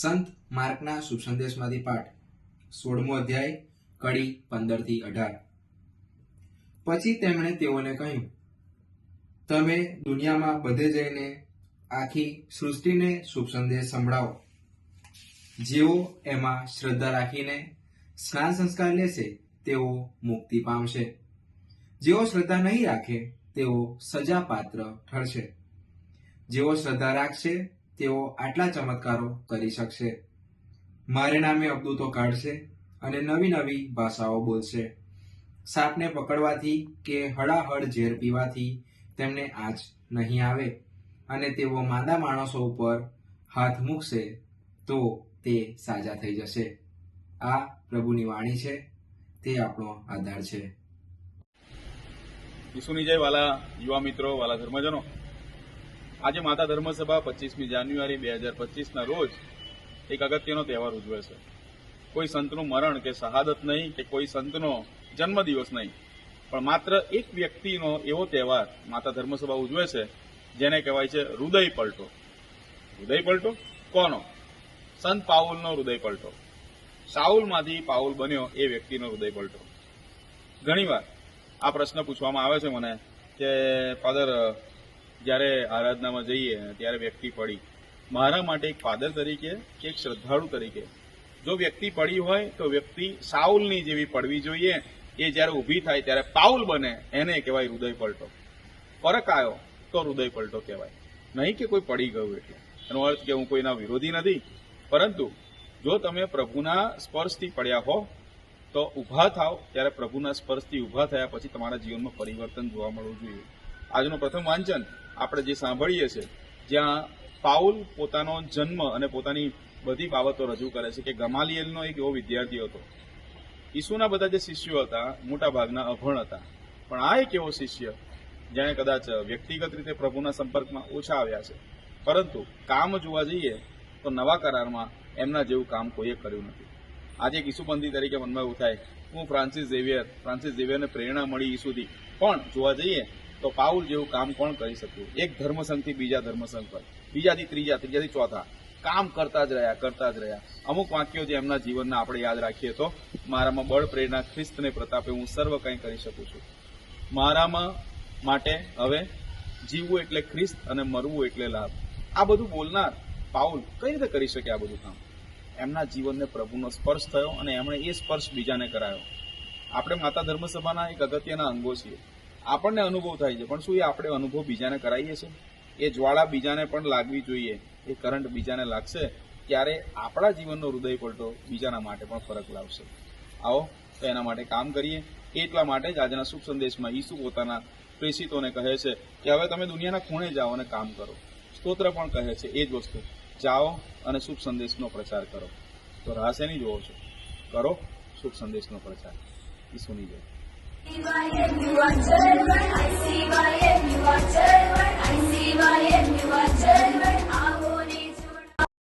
સંત માર્કના શુભ સંદેશમાંથી પાઠ, સોળમો અધ્યાય, કડી પંદરથી અઢાર. પછી તેમણે તેઓને કહ્યું, તમે દુનિયામાં બધે જઈને આખી સૃષ્ટિને શુભ સંદેશ સંભળાવો. જેઓ એમાં શ્રદ્ધા રાખીને સ્નાન સંસ્કાર લેશે, તેઓ મુક્તિ પામશે. જેઓ શ્રદ્ધા નહીં રાખે, તેઓ સજા પાત્ર ઠરશે. જેઓ શ્રદ્ધા રાખશે તેઓ આટલા ચમત્કારો કરી શકશે. મારે નામે અબદૂતો કાઢશે અને નવી નવી ભાષાઓ બોલશે. સાપને પકડવાથી કે હળાહળ ઝેર પીવાથી તેમને આજ નહીં આવે અને તેઓ માંદા માણસો ઉપર હાથ મૂકશે તો તે સાજા થઈ જશે. આ પ્રભુની વાણી છે. તે આપણો આધાર છે. ઈસુની જય વાલા યુવા મિત્રો, વાલા ધર્મજનો. આજે માતા ધર્મસભા પચીસમી જાન્યુઆરી બે હજાર પચીસના રોજ એક અગત્યનો તહેવાર ઉજવે છે. કોઈ સંતનું મરણ કે શહાદત નહીં કે કોઈ સંતનો જન્મદિવસ નહીં. પણ માત્ર એક વ્યક્તિનો એવો તહેવાર માતા ધર્મસભા ઉજવે છે, જેને કહેવાય છે હૃદય પલટો. હૃદય પલટો? કોનો? સંત પાઉલનો હૃદય પલટો. સાઉલમાંથી પાઉલ બન્યો એ વ્યક્તિનો હૃદય પલટો. ઘણીવાર આ પ્રશ્ન પૂછવામાં આવે છે મને કે, ફાધર જ્યારે આરાધનામાં જઈએ, ત્યારે વ્યક્તિ પડી. મારા માટે એક ફાધર તરીકે કે એક શ્રદ્ધાળુ તરીકે. જો વ્યક્તિ પડી હોય, તો વ્યક્તિ સાઉલની જેવી પડવી જોઈએ. એ જ્યારે ઊભી થાય, ત્યારે પાઉલ બને, એને કહેવાય હૃદય પલટો. ફરક આવ્યો, તો હૃદય પલટો કહેવાય. નહીં કે કોઈ પડી ગયું એટલે. એનો અર્થ કે હું કોઈના વિરોધી નથી. પરંતુ, જો તમે પ્રભુના સ્પર્શથી પડ્યા હો, તો ઊભા થાવ ત્યારે પ્રભુના સ્પર્શથી ઊભા થયા પછી તમારા જીવનમાં પરિવર્તન જોવા મળવું જોઈએ. આજનું પ્રથમ વાંચન આપણે જે સાંભળીએ છીએ જ્યાં પાઉલ પોતાનો જન્મ અને પોતાની બધી બાબતો રજૂ કરે છે કે ગમાલિયલનો એક એવો વિદ્યાર્થી હતો. ઈસુના બધા જે શિષ્યો હતા મોટા ભાગના અભણ હતા. પણ આ એક એવો શિષ્ય, જેણે કદાચ વ્યક્તિગત રીતે પ્રભુના સંપર્કમાં ઓછા આવ્યા છે. પરંતુ કામ જોવા જઈએ, તો નવા કરારમાં એમના જેવું કામ કોઈએ કર્યું નથી. આજે એક ઈસુપંથી તરીકે મનમાં એવું થાય, હું ફ્રાન્સિસ ઝેવિયર, ફ્રાન્સિસ ઝેવિયરને પ્રેરણા મળી ઈસુથી પણ જોવા જઈએ તો પાઉલ જેવું કામ કોણ કરી શક્યું એક ધર્મસંઘથી બીજા ધર્મસંઘ પર. બીજાથી ત્રીજા, ત્રીજાથી ચોથા. કામ કરતા જ રહ્યા, કરતા જ રહ્યા. અમુક વાક્યો જે એમના જીવનના આપણે યાદ રાખીએ તો, મારામાં બળ, પ્રેરણા ખ્રિસ્તને પ્રતાપે હું સર્વ કંઈ કરી શકું છું. મારામાં માટે હવે જીવવું એટલે ખ્રિસ્ત અને મરવું એટલે લાભ. આ બધું બોલનાર પાઉલ કઈ રીતે કરી શકે આ બધું કામ? એમના જીવનને પ્રભુનો સ્પર્શ થયો અને એમણે એ સ્પર્શ બીજાને કરાયો. આપણે માતા ધર્મસભાના એક અગત્યના અંગો છીએ. આપણને અનુભવ થાય છે. પણ શું એ આપણે અનુભવ બીજાને કરાવીએ છીએ? એ જ્વાળા બીજાને પણ લાગવી જોઈએ. એ કરંટ બીજાને લાગશે, ત્યારે આપણા જીવનનો હૃદય પલટો બીજાના માટે પણ ફરક લાવશે. આવો, તો એના માટે કામ કરીએ. એટલા માટે જ આજના શુભ સંદેશમાં ઈસુ પોતાના પ્રેષિતોને કહે છે કે, હવે તમે દુનિયાના ખૂણે જાઓ અને કામ કરો. સ્તોત્ર પણ કહે છે એ જ વસ્તુ. જાઓ અને શુભ સંદેશનો પ્રચાર કરો. તો રાહ શેની જોવો છો. કરો શુભ સંદેશનો પ્રચાર. ઈસુની જય. Divided, you are German.